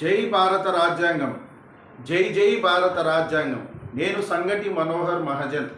జై భారత రాజ్యాంగం. జై జై భారత రాజ్యాంగం. నేను సంగటి Manohar Mahajan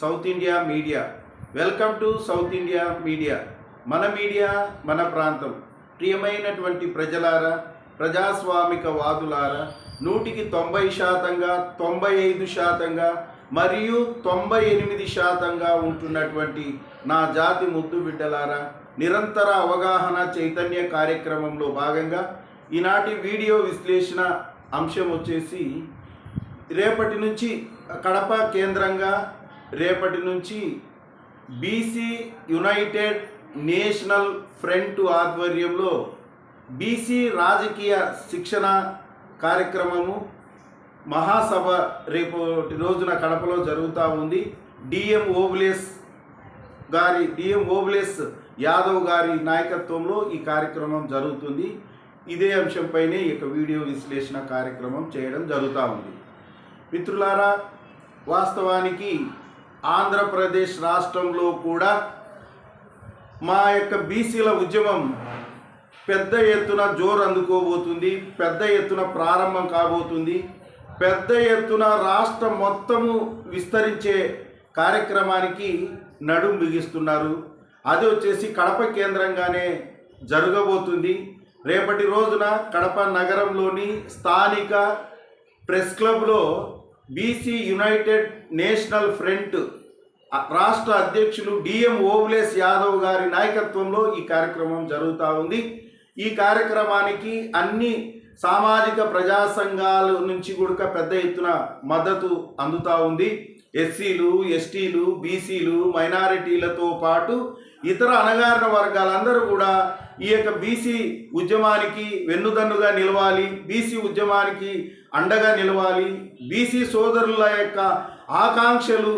South India media. Welcome to South India media. మన మీడియా మన ప్రాంతం. ప్రియమైనటువంటి ప్రజలారా ప్రజాస్వామిక వాదులారా నూటికి తొంభై శాతంగా తొంభై ఐదు శాతంగా మరియు తొంభై ఎనిమిది శాతంగా ఉంటున్నటువంటి నా జాతి ముద్దు బిడ్డలారా నిరంతర అవగాహన చైతన్య కార్యక్రమంలో భాగంగా ఈనాటి వీడియో విశ్లేషణ అంశం వచ్చేసి రేపటి నుంచి కడప కేంద్రంగా రేపటి నుంచి బీసీ యునైటెడ్ నేషనల్ ఫ్రంట్ ఆధ్వర్యంలో బీసీ రాజకీయ శిక్షణ కార్యక్రమము మహాసభ రేపటి రోజున కడపలో జరుగుతూ ఉంది. డిఎం ఓబులేస్ గారి డిఎం ఓబులేస్ యాదవ్ గారి నాయకత్వంలో ఈ కార్యక్రమం జరుగుతుంది. ఇదే అంశంపైనే ఈ యొక్క వీడియో విశ్లేషణ కార్యక్రమం చేయడం జరుగుతూ ఉంది. మిత్రులారా వాస్తవానికి ఆంధ్రప్రదేశ్ రాష్ట్రంలో కూడా మా యొక్క బీసీల ఉద్యమం పెద్ద ఎత్తున జోరు అందుకోబోతుంది పెద్ద ఎత్తున ప్రారంభం కాబోతుంది పెద్ద ఎత్తున రాష్ట్రం మొత్తము విస్తరించే కార్యక్రమానికి నడుం బిగిస్తున్నారు. అది వచ్చేసి కడప కేంద్రంగానే జరగబోతుంది. రేపటి రోజున కడప నగరంలోని స్థానిక ప్రెస్ క్లబ్లో బీసీ యునైటెడ్ నేషనల్ ఫ్రంట్ రాష్ట్ర అధ్యక్షులు డిఎం ఓబులేస్ యాదవ్ గారి నాయకత్వంలో ఈ కార్యక్రమం జరుగుతూ ఉంది. ఈ కార్యక్రమానికి అన్ని సామాజిక ప్రజా సంఘాల నుంచి కూడా పెద్ద ఎత్తున మద్దతు అందుతూ ఉంది. ఎస్సీలు ఎస్టీలు బీసీలు మైనారిటీలతో పాటు ఇతర అణగారిన వర్గాలందరూ కూడా ఈ యొక్క బీసీ ఉద్యమానికి వెన్నుదన్నుగా నిలవాలి బీసీ ఉద్యమానికి అండగా నిలవాలి బీసీ సోదరుల యొక్క ఆకాంక్షలు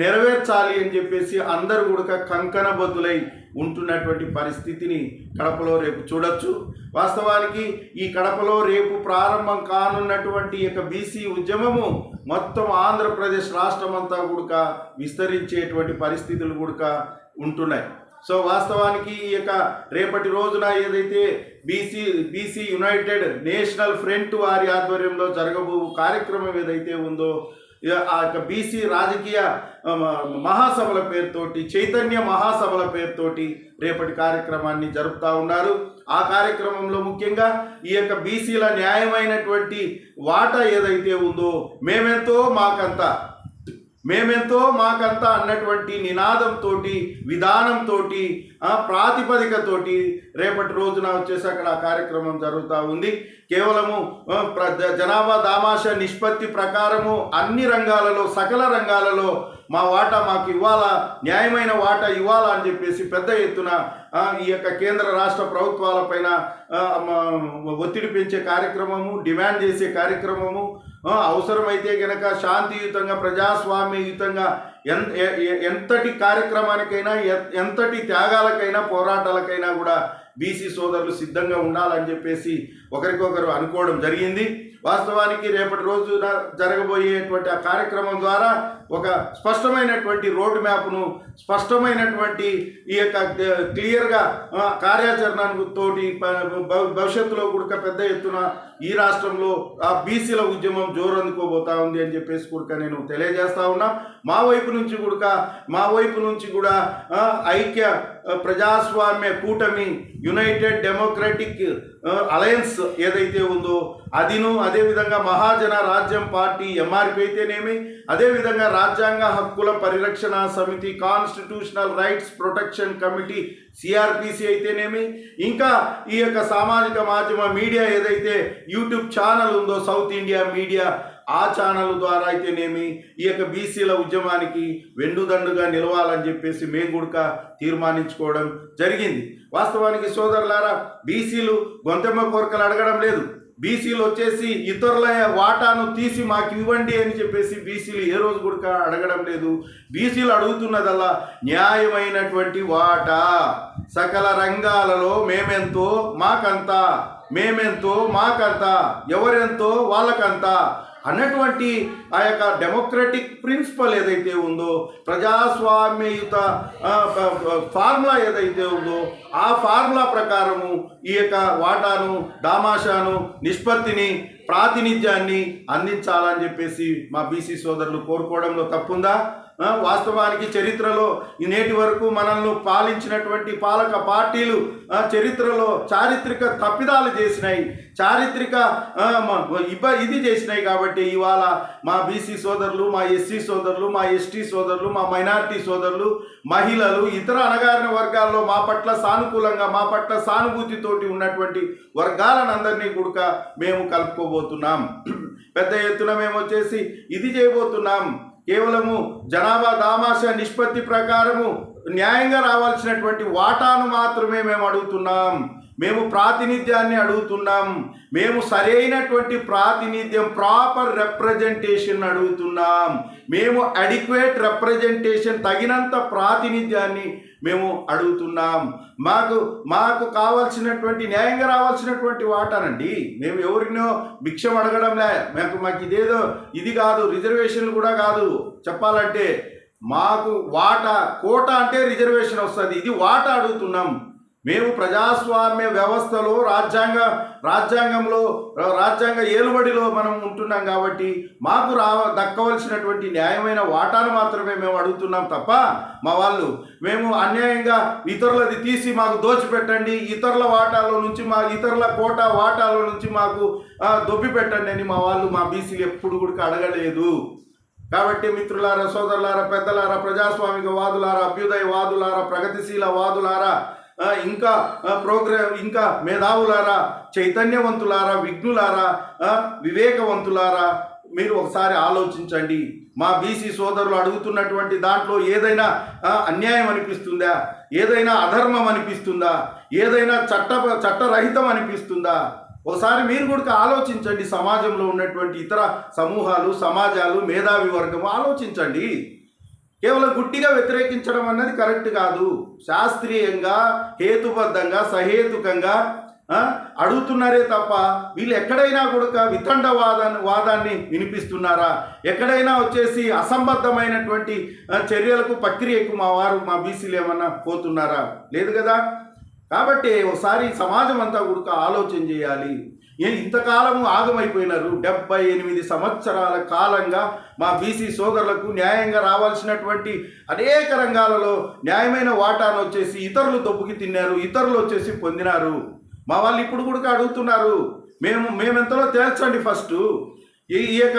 నెరవేర్చాలి అని చెప్పేసి అందరూ కూడా కంకణబద్దులై ఉంటున్నటువంటి పరిస్థితిని కడపలో రేపు చూడొచ్చు. వాస్తవానికి ఈ కడపలో రేపు ప్రారంభం కానున్నటువంటి ఈ యొక్క బీసీ ఉద్యమము మొత్తం ఆంధ్రప్రదేశ్ రాష్ట్రం అంతా కూడా విస్తరించేటువంటి పరిస్థితులు కూడా ఉంటున్నాయి. సో వాస్తవానికి ఈ యొక్క రేపటి రోజున ఏదైతే BC BC united national front వారి ఆధ్వర్యంలో జరగబో కార్యక్రమం ఏదైతే ఉందో ఆ యొక్క బీసీ రాజకీయ మహాసభల పేరుతోటి చైతన్య మహాసభల పేరుతోటి రేపటి కార్యక్రమాన్ని జరుపుతూ ఉన్నారు. ఆ కార్యక్రమంలో ముఖ్యంగా ఈ యొక్క బీసీల న్యాయమైనటువంటి వాటా ఏదైతే ఉందో మేమెంతో మాకంతా మేమెంతో మాకంతా అన్నటువంటి నినాదంతో విధానంతో ప్రాతిపదికతోటి రేపటి రోజున వచ్చేసి అక్కడ ఆ కార్యక్రమం జరుగుతూ ఉంది. కేవలము ప్ర- జనాభా దామాష నిష్పత్తి ప్రకారము అన్ని రంగాలలో సకల రంగాలలో మా వాటా మాకు ఇవ్వాలా న్యాయమైన వాటా ఇవ్వాలా అని చెప్పేసి పెద్ద ఎత్తున ఈ యొక్క కేంద్ర రాష్ట్ర ప్రభుత్వాలపైన ఒత్తిడి పెంచే కార్యక్రమము డిమాండ్ చేసే కార్యక్రమము అవసరమైతే గనక శాంతియుతంగా ప్రజాస్వామ్యయుతంగా ఎన్ ఎంతటి కార్యక్రమానికైనా ఎంతటి త్యాగాలకైనా పోరాటాలకైనా కూడా బీసీ సోదరులు సిద్ధంగా ఉండాలని చెప్పేసి ఒకరికొకరు అనుకోవడం జరిగింది. వాస్తవానికి రేపటి రోజున జరగబోయేటువంటి ఆ కార్యక్రమం ద్వారా ఒక స్పష్టమైనటువంటి రోడ్ మ్యాప్ను స్పష్టమైనటువంటి ఈ యొక్క క్లియర్గా కార్యాచరణ తోటి భవిష్యత్తులో కూడా పెద్ద ఎత్తున ఈ రాష్ట్రంలో ఆ బీసీల ఉద్యమం జోరందుకోబోతా ఉంది అని చెప్పేసి కూడా నేను తెలియజేస్తా ఉన్నా. మా వైపు నుంచి కూడా మా వైపు నుంచి కూడా ఐక్య ప్రజాస్వామ్య కూటమి యునైటెడ్ డెమోక్రటిక్ అలయన్స్ ఏదైతే ఉందో అదిను అదేవిధంగా మహాజన రాజ్యం పార్టీ ఎంఆర్పి అయితేనేమి అదేవిధంగా రాజ్యాంగ హక్కుల పరిరక్షణ సమితి constitutional rights protection committee CRPC అయితేనేమి ఇంకా ఈ యొక్క సామాజిక మాధ్యమ మీడియా ఏదైతే యూట్యూబ్ ఛానల్ ఉందో సౌత్ ఇండియా మీడియా ఆ ఛానల్ ద్వారా అయితేనేమి ఈ యొక్క బీసీల ఉద్యమానికి వెండుదండుగా నిలవాలని చెప్పేసి మేము కూడా తీర్మానించుకోవడం జరిగింది. వాస్తవానికి సోదరులారా బీసీలు గొంతెమ్మ కోరికలు అడగడం లేదు. బీసీలు వచ్చేసి ఇతరుల వాటాను తీసి మాకు ఇవ్వండి అని చెప్పేసి బీసీలు ఏ రోజు కూడా అడగడం లేదు. బీసీలు అడుగుతున్నదల్లా న్యాయమైనటువంటి వాటా. సకల రంగాలలో మేమెంతో మాకంతా మేమెంతో మాకంత ఎవరెంతో వాళ్ళకంత అన్నటువంటి ఆ యొక్క డెమోక్రటిక్ ప్రిన్సిపల్ ఏదైతే ఉందో ప్రజాస్వామ్యయుత ఫార్ములా ఏదైతే ఉందో ఆ ఫార్ములా ప్రకారము ఈ యొక్క వాటాను దామాషాను నిష్పత్తిని ప్రాతినిధ్యాన్ని అందించాలని చెప్పేసి మా బీసీ సోదరులు కోరుకోవడంలో తప్పుందా? వాస్తవానికి చరిత్రలో నేటి వరకు మనల్ని పాలించినటువంటి పాలక పార్టీలు చరిత్రలో చారిత్రక తప్పిదాలు చేసినాయి. చారిత్రక ఇబ్బ ఇది చేసినాయి కాబట్టి ఇవాళ మా బీసీ సోదరులు మా ఎస్సీ సోదరులు మా ఎస్టీ సోదరులు మా మైనార్టీ సోదరులు మహిళలు ఇతర అణగారిన వర్గాల్లో మా పట్ల సానుకూలంగా మా పట్ల సానుభూతితోటి ఉన్నటువంటి వర్గాలనందరినీ కూడా మేము కలుపుకోబోతున్నాం. పెద్ద ఎత్తున మేము వచ్చేసి ఇది చేయబోతున్నాం. కేవలము జనాభా దామాష నిష్పత్తి ప్రకారము న్యాయంగా రావాల్సినటువంటి వాటాను మాత్రమే మేము అడుగుతున్నాం. మేము ప్రాతినిధ్యాన్ని అడుగుతున్నాం. మేము సరైనటువంటి ప్రాతినిధ్యం ప్రాపర్ రిప్రజెంటేషన్ అడుగుతున్నాం. మేము అడిక్వేట్ రిప్రజెంటేషన్ తగినంత ప్రాతినిధ్యాన్ని మేము అడుగుతున్నాం. మాకు మాకు కావాల్సినటువంటి న్యాయంగా రావాల్సినటువంటి వాటానండి. మేము ఎవరినో భిక్షం అడగడంలే మాకు మాకు ఇదేదో ఇది కాదు రిజర్వేషన్లు కూడా కాదు. చెప్పాలంటే మాకు వాటా కోట అంటే రిజర్వేషన్ వస్తుంది. ఇది వాటా అడుగుతున్నాం. మేము ప్రజాస్వామ్య వ్యవస్థలో రాజ్యాంగ రాజ్యాంగంలో రాజ్యాంగ ఏలుబడిలో మనం ఉంటున్నాం కాబట్టి మాకు రా దక్కవలసినటువంటి న్యాయమైన వాటాను మాత్రమే మేము అడుగుతున్నాం తప్ప మా వాళ్ళు మేము అన్యాయంగా ఇతరులది తీసి మాకు దోచిపెట్టండి ఇతరుల వాటాలో నుంచి మా ఇతరుల కోటా వాటాలో నుంచి మాకు దొబ్బి పెట్టండి అని మా వాళ్ళు మా బీసీలు ఎప్పుడు కూడా అడగలేదు. కాబట్టి మిత్రులారా సోదరులారా పెద్దలారా ప్రజాస్వామిక వాదులారా అభ్యుదయ వాదులారా ప్రగతిశీల వాదులారా ఇంకా ప్రోగ్రామ్ ఇంకా మేధావులారా చైతన్యవంతులారా విఘ్నులారా వివేకవంతులారా మీరు ఒకసారి ఆలోచించండి. మా బీసీ సోదరులు అడుగుతున్నటువంటి దాంట్లో ఏదైనా అన్యాయం అనిపిస్తుందా? ఏదైనా అధర్మం అనిపిస్తుందా? ఏదైనా చట్ట చట్టరహితం అనిపిస్తుందా? ఒకసారి మీరు కూడా ఆలోచించండి. సమాజంలో ఉన్నటువంటి ఇతర సమూహాలు సమాజాలు మేధావి వర్గం ఆలోచించండి. కేవలం గుడ్డిగా వ్యతిరేకించడం అన్నది కరెక్ట్ కాదు. శాస్త్రీయంగా హేతుబద్ధంగా సహేతుకంగా అడుగుతున్నారే తప్ప వీళ్ళు ఎక్కడైనా కూడా వితండ వాదాన్ని వాదాన్ని వినిపిస్తున్నారా? ఎక్కడైనా వచ్చేసి అసంబద్ధమైనటువంటి చర్యలకు ప్రక్రియకు మా వారు మా బీసీలు ఏమన్నా పోతున్నారా? లేదు కదా? కాబట్టి ఒకసారి సమాజం అంతా కూడా ఆలోచన చేయాలి. ఏ ఇంతకాలము ఆగమైపోయినారు? డెబ్బై ఎనిమిది సంవత్సరాల కాలంగా మా బీసీ సోదరులకు న్యాయంగా రావాల్సినటువంటి అనేక రంగాలలో న్యాయమైన వాటాను వచ్చేసి ఇతరులు దొబ్బుకి తిన్నారు ఇతరులు వచ్చేసి పొందినారు. మా వాళ్ళు ఇప్పుడు కూడా అడుగుతున్నారు మేము మేమెంతలో తేల్చండి ఫస్ట్. ఈ యొక్క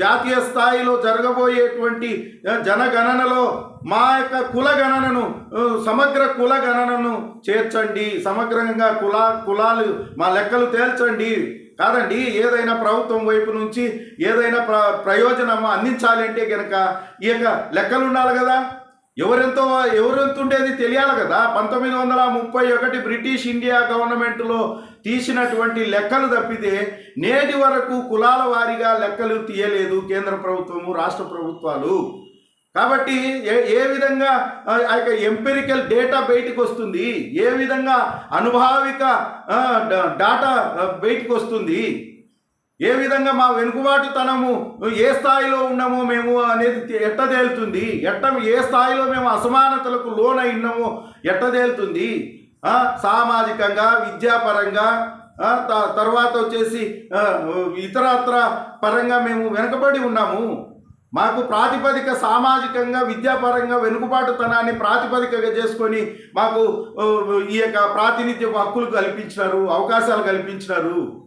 జాతీయ స్థాయిలో జరగబోయేటువంటి జనగణనలో మా యొక్క కుల గణనను సమగ్ర కుల గణనను చేర్చండి. సమగ్రంగా కుల కులాలు మా లెక్కలు తేల్చండి. కాదండి ఏదైనా ప్రభుత్వం వైపు నుంచి ఏదైనా ప్ర ప్రయోజనం అందించాలి అంటే కనుక ఈ యొక్క లెక్కలు ఉండాలి కదా. ఎవరెంతో ఎవరెంత ఉండేది తెలియాలి కదా. పంతొమ్మిది వందల ముప్పై ఒకటి బ్రిటిష్ ఇండియా గవర్నమెంట్లో తీసినటువంటి లెక్కలు తప్పితే నేటి వరకు కులాల వారీగా లెక్కలు తీయలేదు కేంద్ర ప్రభుత్వము రాష్ట్ర ప్రభుత్వాలు. కాబట్టి ఏ ఏ విధంగా ఆ యొక్క ఎంపెరికల్ డేటా బయటకు వస్తుంది ఏ విధంగా అనుభావిక డాటా బయటకు బయటికి వస్తుంది ఏ విధంగా మా వెనుకబాటుతనము ఏ స్థాయిలో ఉన్నామో మేము అనేది ఎట్టదేలుతుంది ఎట్ట తేలుతుంది? ఎట్ట ఏ స్థాయిలో మేము అసమానతలకు లోనై ఉన్నామో ఎట్ట తేలుతుంది? సామాజికంగా విద్యాపరంగా త- తర్వాత వచ్చేసి ఇతరత్ర పరంగా మేము వెనుకబడి ఉన్నాము. మాకు ప్రాతిపదిక సామాజికంగా విద్యాపరంగా వెనుకబాటుతనాన్ని ప్రాతిపదికగా చేసుకొని మాకు ఈ యొక్క ప్రాతినిధ్య హక్కులు కల్పించినారు అవకాశాలు కల్పించినారు.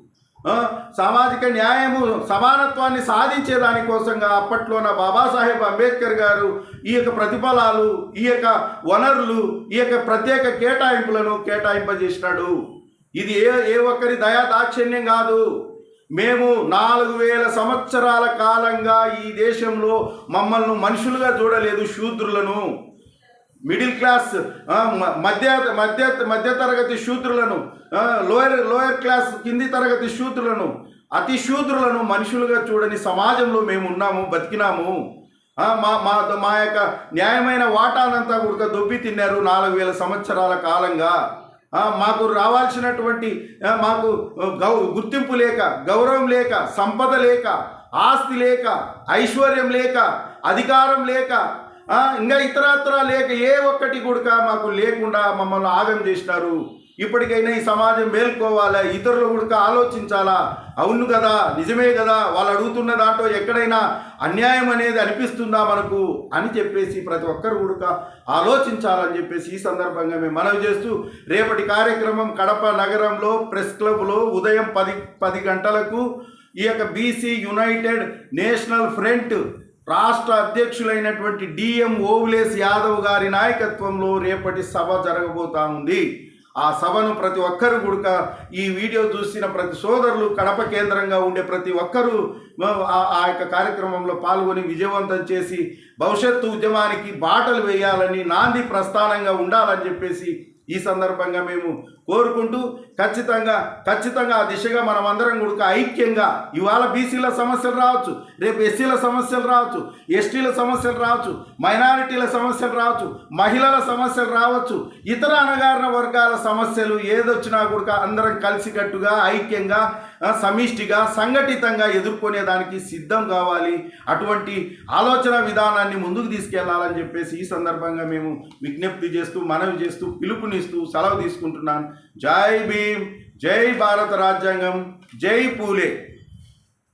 సామాజిక న్యాయము సమానత్వాన్ని సాధించే దానికోసంగా అప్పట్లోన బాబాసాహెబ్ అంబేద్కర్ గారు ఈ యొక్క ప్రతిఫలాలు ఈ యొక్క వనరులు ఈ యొక్క ప్రత్యేక కేటాయింపులను కేటాయింపజేసినాడు. ఇది ఏ ఏ ఒక్కరి దయా దాక్షిణ్యం కాదు. మేము నాలుగు వేల సంవత్సరాల కాలంగా ఈ దేశంలో మమ్మల్ని మనుషులుగా చూడలేదు శూద్రులను. మిడిల్ క్లాస్ మధ్య మధ్య మధ్య తరగతి శూద్రులను లోయర్ లోయర్ క్లాస్ కింది తరగతి శూద్రులను అతి శూద్రులను మనుషులుగా చూడని సమాజంలో మేము ఉన్నాము బతికినాము. మా మా మా యొక్క న్యాయమైన వాటానంతా కూడా దొబ్బి తిన్నారు నాలుగు వేల సంవత్సరాల కాలంగా. మాకు రావాల్సినటువంటి మాకు గౌ గుర్తింపు లేక గౌరవం లేక సంపద లేక ఆస్తి లేక ఐశ్వర్యం లేక అధికారం లేక ఇంకా ఇతరత్ర లేక ఏ ఒక్కటి కూడా మాకు లేకుండా మమ్మల్ని ఆగం చేసినారు. ఇప్పటికైనా ఈ సమాజం మేల్కోవాలా? ఇతరులు కూడా ఆలోచించాలా? అవును కదా నిజమే కదా వాళ్ళు అడుగుతున్న దాంట్లో ఎక్కడైనా అన్యాయం అనేది అనిపిస్తుందా మనకు? అని చెప్పేసి ప్రతి ఒక్కరు కూడా ఆలోచించాలని చెప్పేసి ఈ సందర్భంగా మేము మనవి చేస్తూ రేపటి కార్యక్రమం కడప నగరంలో ప్రెస్ క్లబ్లో ఉదయం పది పది గంటలకు ఈ యొక్క బీసీ యునైటెడ్ నేషనల్ ఫ్రంట్ రాష్ట్ర అధ్యక్షులైనటువంటి డిఎం ఓవులేస్ యాదవ్ గారి నాయకత్వంలో రేపటి సభ జరగబోతా ఉంది. ఆ సభను ప్రతి ఒక్కరు కూడా ఈ వీడియో చూసిన ప్రతి సోదరులు కడప కేంద్రంగా ఉండే ప్రతి ఒక్కరూ ఆ యొక్క కార్యక్రమంలో పాల్గొని విజయవంతం చేసి భవిష్యత్తు ఉద్యమానికి బాటలు వేయాలని నాంది ప్రస్థానంగా ఉండాలని చెప్పేసి ఈ సందర్భంగా మేము కోరుకుంటూ ఖచ్చితంగా ఖచ్చితంగా ఆ దిశగా మనం అందరం కూడా ఐక్యంగా ఇవాళ బీసీల సమస్యలు రావచ్చు రేపు ఎస్సీల సమస్యలు రావచ్చు ఎస్టీల సమస్యలు రావచ్చు మైనారిటీల సమస్యలు రావచ్చు మహిళల సమస్యలు రావచ్చు ఇతర అణగారిన వర్గాల సమస్యలు ఏదొచ్చినా కూడా అందరం కలిసికట్టుగా ఐక్యంగా సమిష్టిగా సంఘటితంగా ఎదుర్కొనేదానికి సిద్ధం కావాలి. అటువంటి ఆలోచన విధానాన్ని ముందుకు తీసుకెళ్ళాలని చెప్పేసి ఈ సందర్భంగా మేము విజ్ఞప్తి చేస్తూ మనవి చేస్తూ పిలుపునిస్తూ సెలవు తీసుకుంటున్నాను జై భీమ్ జై భారత రాజ్యాంగం జై పూలే.